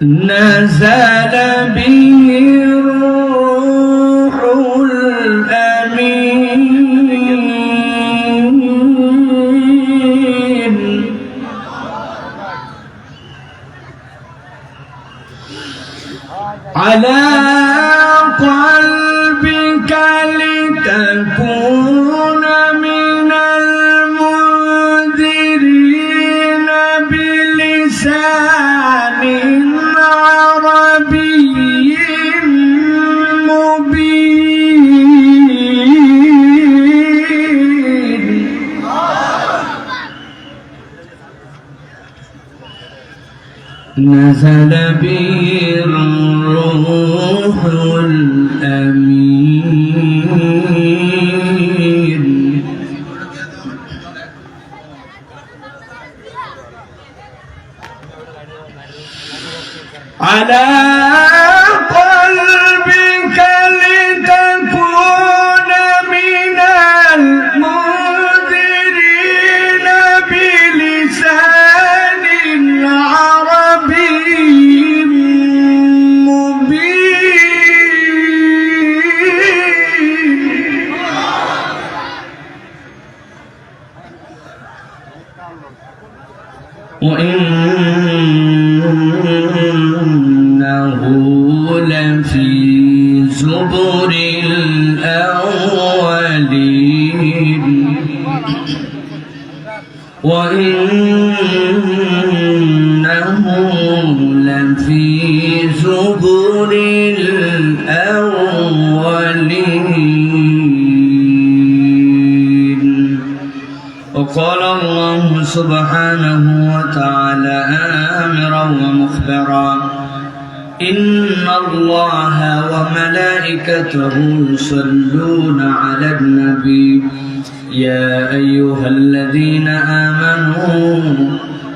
نزل به الأمين وإنه لفي زبر الأولين. وقال الله سبحانه وتعالى آمرا ومخبرا. إن الله وملائكته يصلون على النبي. يا أيها الذين آمنوا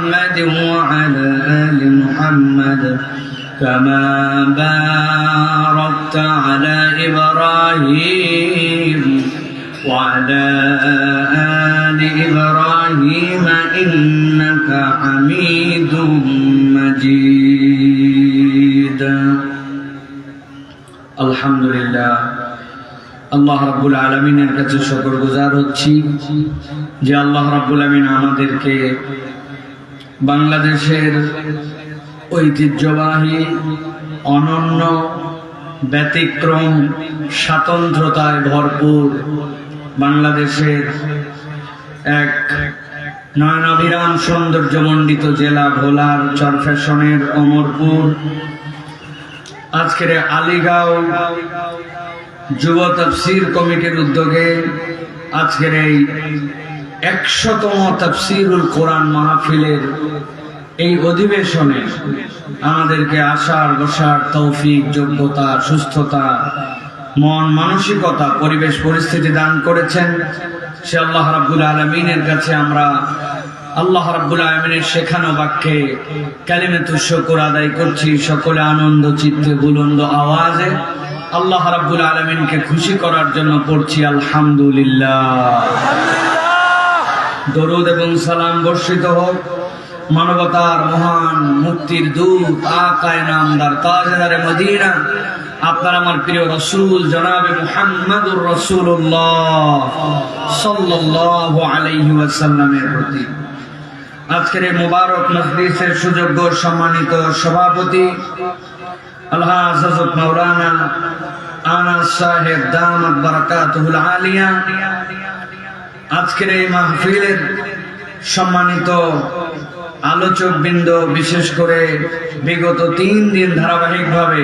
محمد وعلى آل محمد كما باركت على إبراهيم وعلى آل إبراهيم إنك حميد مجيد الحمد لله আল্লাহ রাব্বুল আলমিনের কাছে শকর গুজার হচ্ছি যে আল্লাহ রাব্বুল আলমিন আমাদেরকে বাংলাদেশের ঐতিহ্যবাহী, অনন্য, ব্যতিক্রম, স্বাতন্ত্রতায় ভরপুর বাংলাদেশের এক নয়নাভিরাম সৌন্দর্যমণ্ডিত জেলা ভোলার চরফ্যাশনের অমরপুর। আজকের আলিগাঁও যুব তফসির কমিটির উদ্যোগে আজকের এই একশতম তফসিরুল কোরআন মাহফিলের এই অধিবেশনে আমাদেরকে আসার বসার তৌফিক, যোগ্যতা, সুস্থতা, মন মানসিকতা, পরিবেশ পরিস্থিতি দান করেছেন সে আল্লাহ রাব্বুল আলমিনের কাছে আমরা আল্লাহ রাব্বুল আলমিনের শেখানো বাক্যে কালিমে শুকর আদায় করছি সকলে আনন্দ, চিত্তে, বুলন্দ আওয়াজে আল্লাহ রাব্বুল আলমিনকে খুশি করার জন্য পড়ছি আলহামদুলিল্লাহ। দরুদ এবং সালাম বর্ষিত হোক। মানবতার মহান মুক্তির দূত, আকায় নামদার তাজদারে মদিনা। আপনার আমার প্রিয় রসুল জনাবে মুহাম্মাদুর রসুল্লাহ সাল্লাল্লাহু আলাইহি ওয়াসাল্লামের প্রতি। আজকের এই মুবারক মজলিসের সুযোগ্য সম্মানিত সভাপতি আল্লাহ হযরত মাওলানা আনাস সাহেব দামাত বারাকাতুহুল আলিয়া। আজকের এই মাহফিলের সম্মানিত আলোচক বৃন্দ বিশেষ করে বিগত তিন দিন ধারাবাহিকভাবে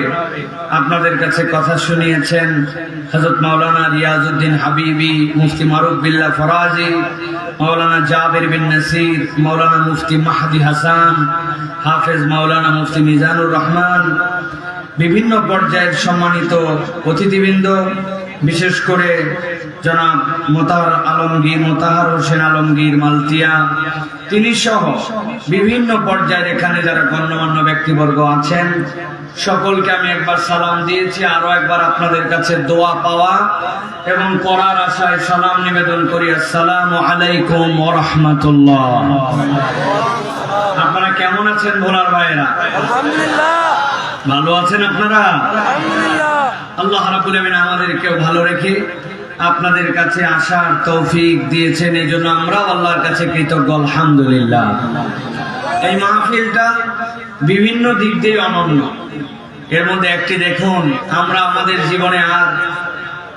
আপনাদের কাছে কথা শুনিয়েছেন হজরত মাওলানা রিয়াজউদ্দিন হাবিবি, মুফতি মারুফ বিল্লাহ ফরাজি, মাওলানা জাবির বিন নাসির, মাওলানা মুফতি মাহদি হাসান, হাফেজ মাওলানা মুফতি মিজানুর রহমান, বিভিন্ন পর্যায়ের সম্মানিত অতিথিবৃন্দ, বিশেষ করে জনাব মোতাহার আলমগীর মোতাহার হোসেন আলমগীর মালতিয়া। তিনি সহ বিভিন্ন পর্যায়ের এখানে যারা গণ্যমান্য ব্যক্তিবর্গ আছেন সকলকে আমি একবার সালাম দিয়েছি আরও একবার আপনাদের কাছে দোয়া পাওয়া এবং করার আশায় সালাম নিবেদন করি। আসসালামু আলাইকুম রাহমাতুল্লাহ। আপনারা কেমন আছেন ভোলার ভাইয়েরা? ভালো আছেন আপনারা? আল্লাহ রাব্বুল আমিন আমাদেরকেও ভালো রেখে আপনাদের কাছে আসার তৌফিক দিয়েছেন এই জন্য আমরাও আল্লাহর কাছে কৃতজ্ঞ, আলহামদুলিল্লাহ। এই মাহফিলটা বিভিন্ন দিক দিয়ে অনন্য। এর মধ্যে একটি দেখুন, আমরা আমাদের জীবনে আর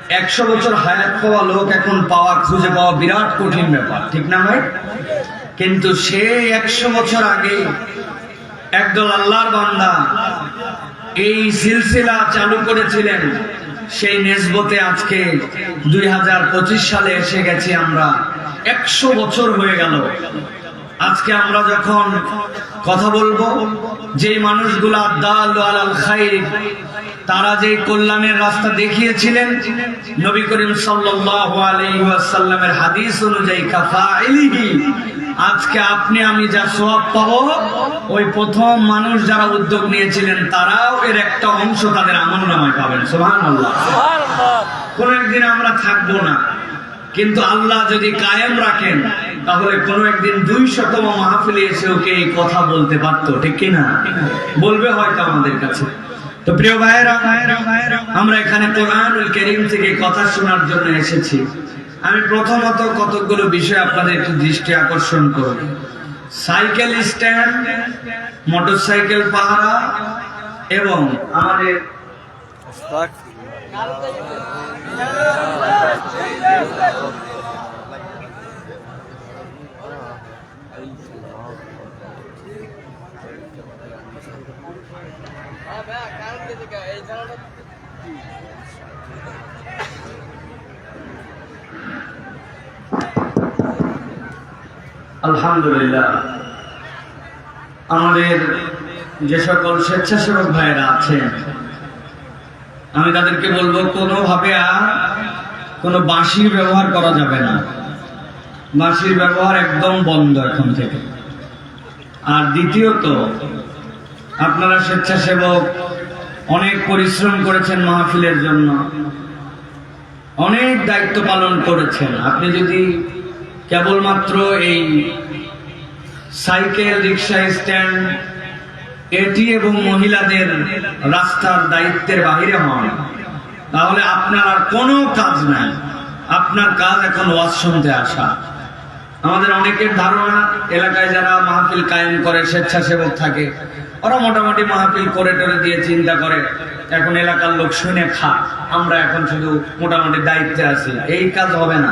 একশো বছর হায়াত পাওয়া লোক এখন পাওয়া, খুঁজে পাওয়া বিরাট কঠিন ব্যাপার, ঠিক না ভাই? কিন্তু সে একশো বছর আগে একদল আল্লাহর বান্দা এই সিলসিলা চালু করেছিলেন। সেই নেসবতে আজকে দুই হাজার পঁচিশ সালে এসে গেছি আমরা। একশো বছর হয়ে গেল। আজকে আমরা যখন কথা বলব যে মানুষগুলা দাল আলাল খাইর তারা যে কল্যাণের রাস্তা দেখিয়েছিলেন নবী করিম ওয়াসাল্লামের হাদিস অনুযায়ী আজকে আপনি আমি যা সওয়াব পাবো ওই প্রথম মানুষ যারা উদ্যোগ নিয়েছিলেন তারাও এর একটা অংশ তাদের আমল নামায় পাবেন। সুবহানাল্লাহ। কোন একদিন আমরা থাকব না। কিন্তু আল্লাহ যদি কায়েম রাখেন, তাহলে কোন একদিন দুই শতম মাহফিলে এসে ওকে এই কথা বলতে পারতো, ঠিক কিনা বলবে হয়তো আমাদের কাছে। তো প্রিয় ভাইয়েরা, আমরা এখানে কোরআনুল করিম থেকে কথা শোনার জন্য এসেছি। আমি প্রথমত কতগুলো বিষয় আপনাদের একটু দৃষ্টি আকর্ষণ করব। সাইকেল স্ট্যান্ড, মোটরসাইকেল পাহারা এবং আমাদের আলহামদুলিল্লাহ। আমাদের যে সকল স্বেচ্ছাসেবক ভাইয়েরা আছেন আমি তাদেরকে বলব, কোনোভাবে আর কোনো বাঁশির ব্যবহার করা যাবে না। বাঁশির ব্যবহার একদম বন্ধ এখন থেকে। আর দ্বিতীয়ত, আপনারা স্বেচ্ছাসেবক অনেক পরিশ্রম করেছেন মাহফিলের জন্য। অনেক দায়িত্ব পালন করেছেন। আপনি যদি কেবলমাত্র এই সাইকেল, রিক্সা, স্ট্যান্ড এটি এবং মহিলাদের রাস্তার দায়িত্বের বাহিরে হন তাহলে আপনার আর কোনো কাজ নাই। আপনার কাজ এখন ওয়াজ শুনতে আসা। আমাদের অনেকের ধারণা, এলাকায় যারা মাহফিল কায়েম করে, স্বেচ্ছাসেবক থাকে, ওরা মোটামুটি মাহফিল করে টরে দিয়ে চিন্তা করে, এখন এলাকার লোক শুনে খা, আমরা এখন শুধু মোটামুটি দায়িত্বে আছি। এই কাজ হবে না।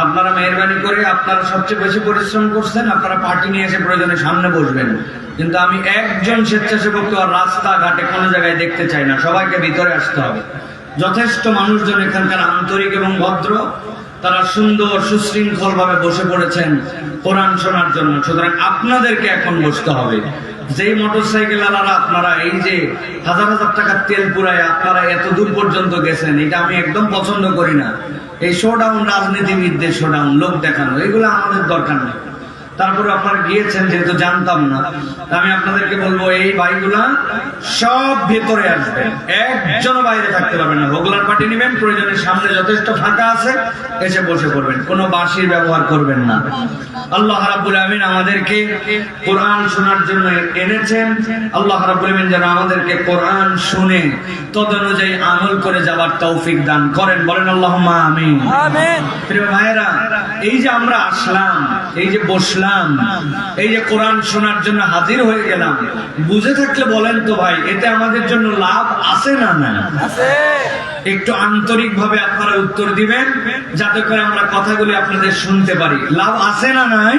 আপনারা মেহরবানি করে আপনারা সবচেয়ে বেশি পরিশ্রম করছেন, আপনারা পার্টি নিয়ে এসে প্রয়োজনে সামনে বসবেন। কিন্তু আমি একজন স্বেচ্ছাসেবক আর রাস্তাঘাটে কোনো জায়গায় দেখতে চাই না, সবাইকে ভিতরে আসতে হবে। যথেষ্ট মানুষজন এখানকার আন্তরিক এবং ভদ্র, তারা সুন্দর সুশৃঙ্খল ভাবে বসে পড়েছেন কোরআন শোনার জন্য। সুতরাং আপনাদেরকে এখন বসতে হবে। যেই মোটর সাইকেল আলারা আপনারা এই যে হাজার হাজার টাকার তেল পুরায় আপনারা এত দূর পর্যন্ত গেছেন, এটা আমি একদম পছন্দ করি না। এই শোডাউন রাজনীতিবিদদের শোডাউন লোক দেখানো এগুলো আমাদের দরকার নেই। তারপরে আপনারা গিয়েছেন যেহেতু জানতাম না। আমি আপনাদেরকে বলব এই ভাইগুলা সব ভেতরে আসবেন একজন বাইরে থাকতে পারবেন না। হোগলার পার্টি নেবেন প্রয়োজনের সামনে যথেষ্ট ফাঁকা আছে এসে বসে পড়বেন। কোনো বাঁশির ব্যবহার করবেন না। আল্লাহ রাব্বুল আমিন আমাদেরকে কোরআন শোনার জন্য এনেছেন। আল্লাহ রাব্বুল আমিন যেন আমাদেরকে কোরআন শুনে তদনুযায়ী আমল করে যাবার তৌফিক দান করেন। বলেন আল্লাহ আমিন। আমিন। প্রিয় ভাইয়েরা এই যে আমরা আসলাম এই যে বসলাম এই যে কোরআন শোনার জন্য হাজির হয়ে গেলাম। বুঝে থাকলে বলেন তো ভাই এতে আমাদের জন্য লাভ আছে না না একটু আন্তরিক ভাবে আপনারা উত্তর দিবেন যাতে করে আমরা কথাগুলি আপনাদের শুনতে পারি। লাভ আছে না নাই?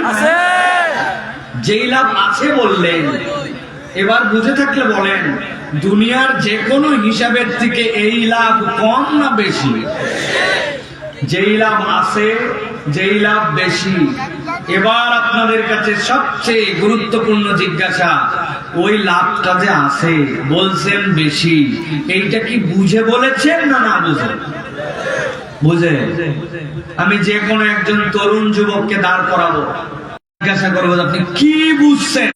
যেই লাভ আছে বললেন এবার বুঝে থাকলে বলেন দুনিয়ার যে কোনো হিসাবের থেকে এই লাভ কম না বেশি? যেই লাভ আছে যেই লাভ বেশি? এবার আপনাদের কাছে সবচেয়ে গুরুত্বপূর্ণ জিজ্ঞাসা, ওই লাভটা যে আছে, বলছেন বেশি, এইটা কি বুঝে বলেছেন না না বুঝে? বুঝে? আমি যে কোনো একজন তরুণ যুবককে দাঁড় করাবো। জিজ্ঞাসা করব আপনি কি বুঝছেন?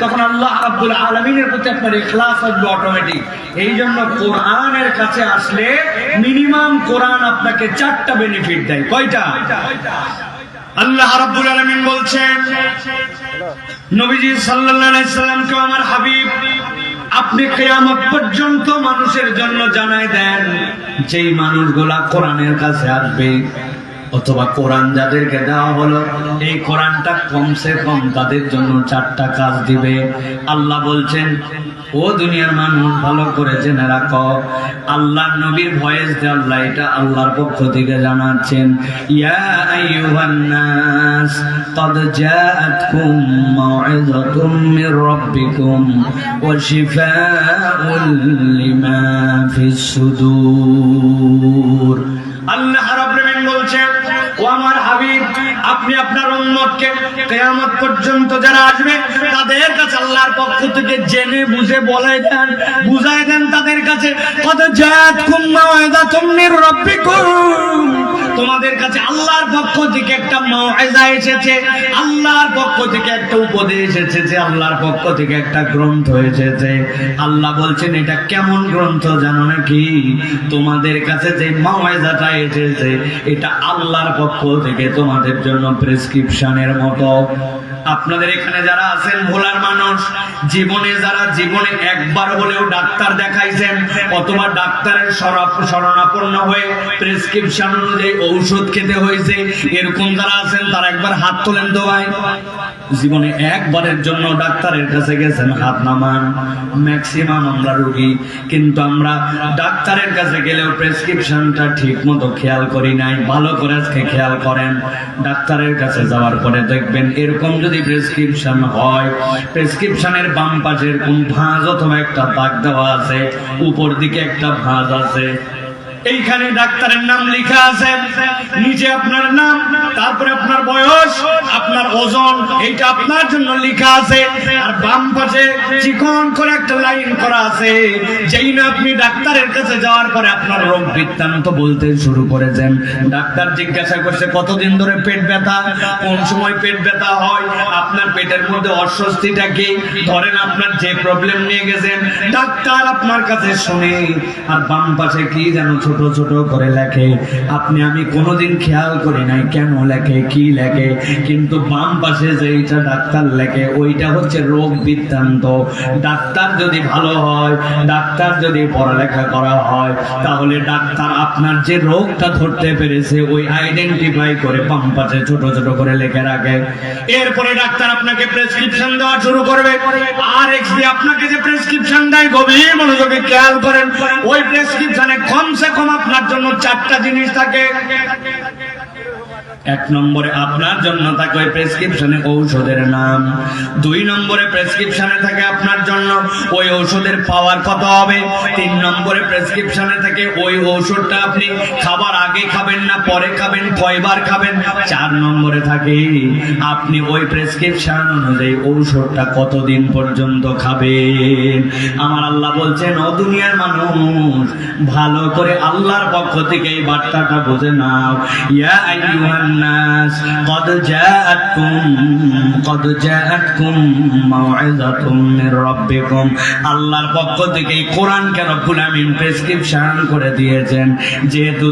তখন আল্লাহ আলমিনের প্রতি আপনার আসবে অটোমেটিক এই জন্য কোরআনের কাছে আসলে মিনিমাম কোরআন আপনাকে চারটা বেনিফিট দেয়। কয়টা? আল্লাহ রাব্বুল আলামিন বলছেন, নবীজি সাল্লাল্লাহু আলাইহি সাল্লামকে আমার হাবিব, আপনি কিয়ামত পর্যন্ত মানুষের জন্য জানাই দেন, যেই মানুষগুলা কোরআনের কাছে আসবে। অথবা কোরআন যাদেরকে দেওয়া হলো এই কোরআনটা কমসে কম তাদের জন্য চারটা কাজ দিবে আল্লাহ বলছেন ও দুনিয়ার মানুষ ভালো করে জেনে রাখো আল্লাহ নবীর ভয়েস দিয়ে আল্লাহ এটা আল্লাহর পক্ষ থেকে জানাচ্ছেন ইয়া আইয়ুহান নাস قد جاءتكم موعظة من ربكم وشفاء لما في الصدور আল্লাহ আমার হাবিব, আপনি আপনার উম্মতকে কেয়ামত পর্যন্ত যারা আসবে, তাদের কাছে আল্লাহর পক্ষ থেকে জেনে বুঝে বলে দেন বুঝাই দেন তাদের কাছে কত জাত কুম্মাওয়াদাতুম মির রাব্বিকুম। তোমাদের কাছে আল্লাহর পক্ষ থেকে একটা মাওয়াজা এসেছে, আল্লাহর পক্ষ থেকে একটা উপদেশ এসেছে, আল্লাহর পক্ষ থেকে একটা গ্রন্থ এসেছে। আল্লাহ বলছেন, এটা কেমন গ্রন্থ জানো নাকি? তোমাদের কাছে যে মাওয়াজাটা এসেছে, এটা আল্লাহর পক্ষ থেকে তোমাদের জন্য প্রেসক্রিপশনের মতো। আপনাদের এখানে যারা আছেন ভোলার মানুষ, জীবনে যারা জীবনে একবার হলেও ডাক্তার দেখাইছেন, অথবা ডাক্তারের শরা- শরণাপন্ন হয়ে প্রেসক্রিপশন অনুযায়ী ঔষধ খেতে হয়েছে, এরকম যারা আছেন তারা একবার হাত তোলেন তো ভাই জীবনে একবারের জন্য ডাক্তারের কাছে গেছেন, হাত নামান। ম্যাক্সিমাম আমরা রুগী, কিন্তু আমরা ডাক্তারের কাছে গেলেও প্রেসক্রিপশনটা ঠিক মতো খেয়াল করি নাই, ভালো করে আজকে খেয়াল করেন। ডাক্তারের কাছে যাওয়ার পরে দেখবেন এরকম যদি প্রেসক্রিপশন হয় প্রেসক্রিপশনের বাম পাশের কোন ভাঁজ অথবা একটা দাগ দেওয়া আছে, উপর দিকে একটা ভাঁজ আছে এইখানে ডাক্তারের নাম লেখা আছে। নিচে আপনার নাম, তারপরে আপনার বয়স, আপনার ওজন, এইটা আপনার জন্য লেখা আছে। আর বাম পাশে চিকন করে একটা লাইন করা আছে। যেই না আপনি ডাক্তারের কাছে যাওয়ার পরে আপনার রোগ বৃত্তান্ত বলতে শুরু করেছেন। ডাক্তার জিজ্ঞাসা করছে, কতদিন ধরে পেট ব্যথা? কোন সময় পেট ব্যথা হয়? আপনার পেটের মধ্যে অস্বস্তিটা কি? ধরেন আপনার যে প্রবলেম নিয়ে গেছেন। ডাক্তার আপনার কাছে শুনে, আর বাম পাশে কি যেন ছোট ছোট করে লেখে। আপনি, আমি কোনোদিন খেয়াল করি নাই কেন লেখে, কি লেখে। কিন্তু বাম পাশে যেইটা ডাক্তার লেখে, ওইটা হচ্ছে রোগ বৃত্তান্ত। ডাক্তার যদি ভালো হয়, ডাক্তার যদি পড়ালেখা করা হয়, তাহলে ডাক্তার আপনার যে রোগটা ধরতে পেরেছে, ওই আইডেন্টিফাই করে বাম পাশে ছোট ছোট করে লিখে রাখে। এরপরে ডাক্তার আপনাকে প্রেসক্রিপশন দেওয়া শুরু করবে। আর এক্স আপনাকে যে প্রেসক্রিপশন দেয়, গভীর মনোযোগে খেয়াল করেন। ওই প্রেসক্রিপশনে কমসে কম আপনার জন্য চারটা জিনিস থাকে। এক নম্বরে আপনার জন্য থাকে ওই প্রেসক্রিপশনে ঔষধের নাম। দুই নম্বরে প্রেসক্রিপশনে থাকে আপনার জন্য ওই ঔষধের পাওয়ার কত হবে? তিন নম্বরে প্রেসক্রিপশনে থাকে ওই ঔষধটা আপনি খাবার আগে খাবেন না, পরে খাবেন, কয়বার খাবেন? চার নম্বরে থাকে আপনি ওই প্রেসক্রিপশন অনুযায়ী ঔষধটা কতদিন পর্যন্ত খাবেন? আমার আল্লাহ বলছেন, ও দুনিয়ার মানুষ, ভালো করে আল্লাহর পক্ষ থেকে এই বার্তাটা বুঝে নাও। ইয়া আইয়ুহান নাস قد جاءتكم قد جاءتكم موعظة من ربكم আল্লাহর পক্ষ থেকে এই কোরআনকে রব্বুল আমিন প্রেসক্রিপশন করে দিয়েছেন যেহেতু